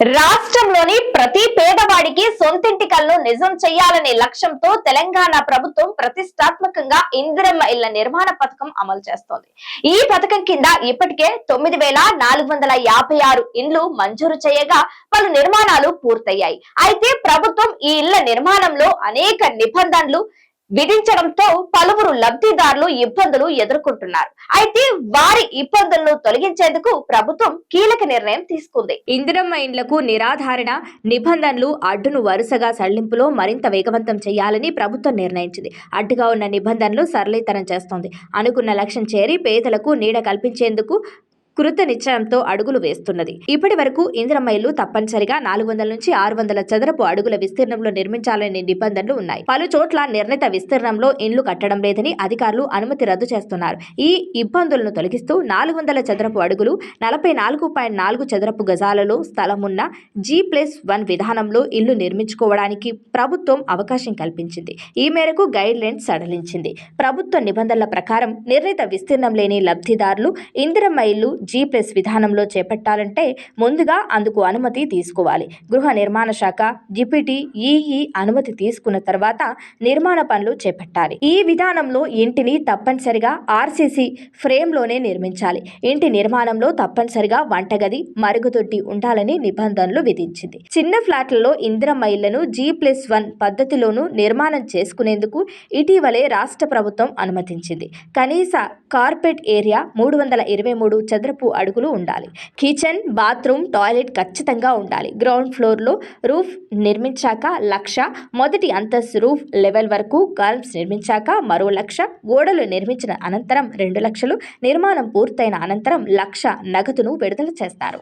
రాష్ట్రంలోని ప్రతి పేదవాడికి సొంతింటి కలను నిజం చేయాలనే లక్ష్యంతో తెలంగాణ ప్రభుత్వం ప్రతిష్టాత్మకంగా ఇందిరమ్మ ఇళ్ళ నిర్మాణ పథకం అమలు చేస్తోంది. ఈ పథకం కింద ఇప్పటికే తొమ్మిది వేల నాలుగు వందల యాభై ఆరు ఇండ్లు మంజూరు చేయగా పలు నిర్మాణాలు పూర్తయ్యాయి. అయితే ప్రభుత్వం ఈ ఇళ్ళ నిర్మాణంలో అనేక నిబంధనలు విధించడంతో పలువురు లబ్ధిదారులు ఇబ్బందులు ఎదుర్కొంటున్నారు. అయితే వారి ఇబ్బందులను తొలగించేందుకు ప్రభుత్వం కీలక నిర్ణయం తీసుకుంది. ఇందిరమ్మ ఇండ్లకు నిరాధారణ నిబంధనలు అడ్డును వరుసగా సడలింపులో మరింత వేగవంతం చేయాలని ప్రభుత్వం నిర్ణయించింది. అడ్డుగా ఉన్న నిబంధనలు సరళీతరం చేస్తోంది. అనుకున్న లక్ష్యం చేరి పేదలకు నీడ కల్పించేందుకు కృత నిశ్చయంతో అడుగులు వేస్తున్నది. ఇప్పటి వరకు ఇందిరమ్మ తప్పనిసరిగా నాలుగు వందల నుంచి ఆరు వందల చదరపు అడుగుల విస్తీర్ణంలో నిర్మించాలనే నిబంధనలు ఉన్నాయి. పలు చోట్ల నిర్ణీత విస్తీర్ణంలో ఇండ్లు కట్టడం లేదని అధికారులు అనుమతి రద్దు చేస్తున్నారు. ఈ ఇబ్బందులను తొలగిస్తూ నాలుగు వందల చదరపు అడుగులు నలభై నాలుగు పాయింట్ నాలుగు చదరపు గజాలలో స్థలం ఉన్న జీ ప్లస్ వన్ విధానంలో ఇల్లు నిర్మించుకోవడానికి ప్రభుత్వం అవకాశం కల్పించింది. ఈ మేరకు గైడ్ లైన్స్ సడలించింది. ప్రభుత్వ నిబంధనల ప్రకారం నిర్ణీత విస్తీర్ణం లేని లబ్ధిదారులు ఇందిరమ్మ ఇల్లు జీ ప్లస్ విధానంలో చేపట్టాలంటే ముందుగా అందుకు అనుమతి తీసుకోవాలి. గృహ నిర్మాణ శాఖ జిపిటి ఈఈ అనుమతి తీసుకున్న తర్వాత నిర్మాణ పనులు చేపట్టాలి. ఈ విధానంలో ఇంటిని తప్పనిసరిగా ఆర్సీసీ ఫ్రేమ్లోనే నిర్మించాలి. ఇంటి నిర్మాణంలో తప్పనిసరిగా వంటగది మరుగుదొడ్డి ఉండాలని నిబంధనలు విధించింది. చిన్న ఫ్లాట్లలో ఇందిరమ్మ ఇళ్ళను జీ ప్లస్ వన్ పద్ధతిలోనూ నిర్మాణం చేసుకునేందుకు ఇటీవలే రాష్ట్ర ప్రభుత్వం అనుమతించింది. కనీస కార్పెట్ ఏరియా మూడు వందల ఇరవై మూడు చదరపు అడుగులు ఉండాలి. కిచెన్ బాత్రూమ్ టాయిలెట్ ఖచ్చితంగా ఉండాలి. గ్రౌండ్ ఫ్లోర్లో రూఫ్ నిర్మించాక లక్ష మొదటి అంతస్తు రూఫ్ లెవెల్ వరకు కాల్మ్స్ నిర్మించాక మరో లక్ష గోడలు నిర్మించిన అనంతరం రెండు లక్షలు నిర్మాణం పూర్తయిన అనంతరం లక్ష నగదును విడుదల చేస్తారు.